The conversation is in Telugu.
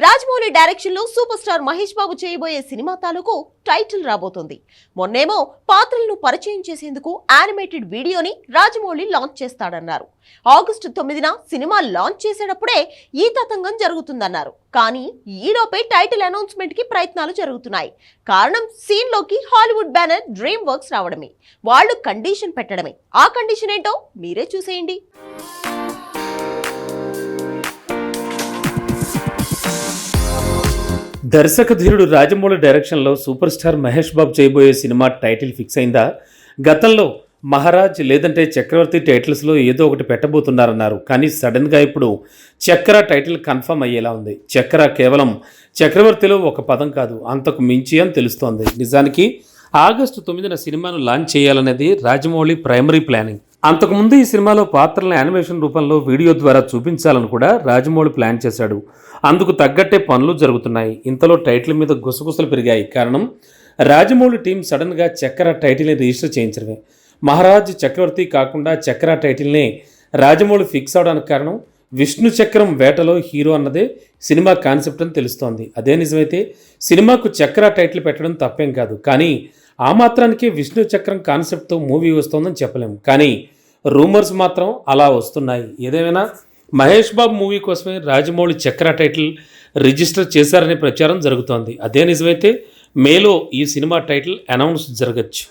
రాజమౌళి డైరెక్షన్లో సూపర్ స్టార్ మహేష్ బాబు చేయబోయే సినిమా తాలూకు టైటిల్ రాబోతోంది. మొన్నేమో పాత్రలను పరిచయం చేసేందుకు యానిమేటెడ్ వీడియోని రాజమౌళి లాంచ్ చేస్తాడన్నారు. ఆగస్టు తొమ్మిదిన సినిమా లాంచ్ చేసేటప్పుడే ఈ తతంగం జరుగుతుందన్నారు. కానీ ఈలోపే టైటిల్ అనౌన్స్మెంట్కి ప్రయత్నాలు జరుగుతున్నాయి. కారణం సీన్లోకి హాలీవుడ్ బ్యానర్ డ్రీమ్ వర్క్స్ రావడమే. వాళ్ళు కండిషన్ పెట్టడమే. ఆ కండిషన్ ఏంటో మీరే చూసేయండి. దర్శక ధీరుడు రాజమౌళి డైరెక్షన్లో సూపర్ స్టార్ మహేష్ బాబు చేయబోయే సినిమా టైటిల్ ఫిక్స్ అయిందా? గతంలో మహారాజ్ లేదంటే చక్రవర్తి టైటిల్స్లో ఏదో ఒకటి పెట్టబోతున్నారన్నారు. కానీ సడన్గా ఇప్పుడు చక్ర టైటిల్ కన్ఫర్మ్ అయ్యేలా ఉంది. చక్ర కేవలం చక్రవర్తిలో ఒక పదం కాదు అంతకు మించి అని తెలుస్తోంది. నిజానికి ఆగస్టు తొమ్మిదిన సినిమాను లాంచ్ చేయాలనేది రాజమౌళి ప్రైమరీ ప్లానింగ్. అంతకుముందు ఈ సినిమాలో పాత్రలను యానిమేషన్ రూపంలో వీడియో ద్వారా చూపించాలని కూడా రాజమౌళి ప్లాన్ చేశాడు. అందుకు తగ్గట్టే పనులు జరుగుతున్నాయి. ఇంతలో టైటిల్ మీద గుసగుసలు పెరిగాయి. కారణం రాజమౌళి టీం సడన్గా చక్కెర టైటిల్ని రిజిస్టర్ చేయించడమే. మహారాజ్ చక్రవర్తి కాకుండా చక్కెర టైటిల్నే రాజమౌళి ఫిక్స్ అవడానికి కారణం విష్ణు చక్రం వేటలో హీరో అన్నదే సినిమా కాన్సెప్ట్ అని తెలుస్తోంది. అదే నిజమైతే సినిమాకు చక్ర టైటిల్ పెట్టడం తప్పేం కాదు. కానీ ఆ మాత్రానికే విష్ణు చక్రం కాన్సెప్ట్తో మూవీ వస్తోందని చెప్పలేము కానీ రూమర్స్ మాత్రం అలా వస్తున్నాయి. ఏదేమైనా మహేష్ బాబు మూవీ కోసమే రాజమౌళి చక్ర టైటిల్ రిజిస్టర్ చేశారనే ప్రచారం జరుగుతోంది. అదే నిజమైతే మేలో ఈ సినిమా టైటిల్ అనౌన్స్ జరగచ్చు.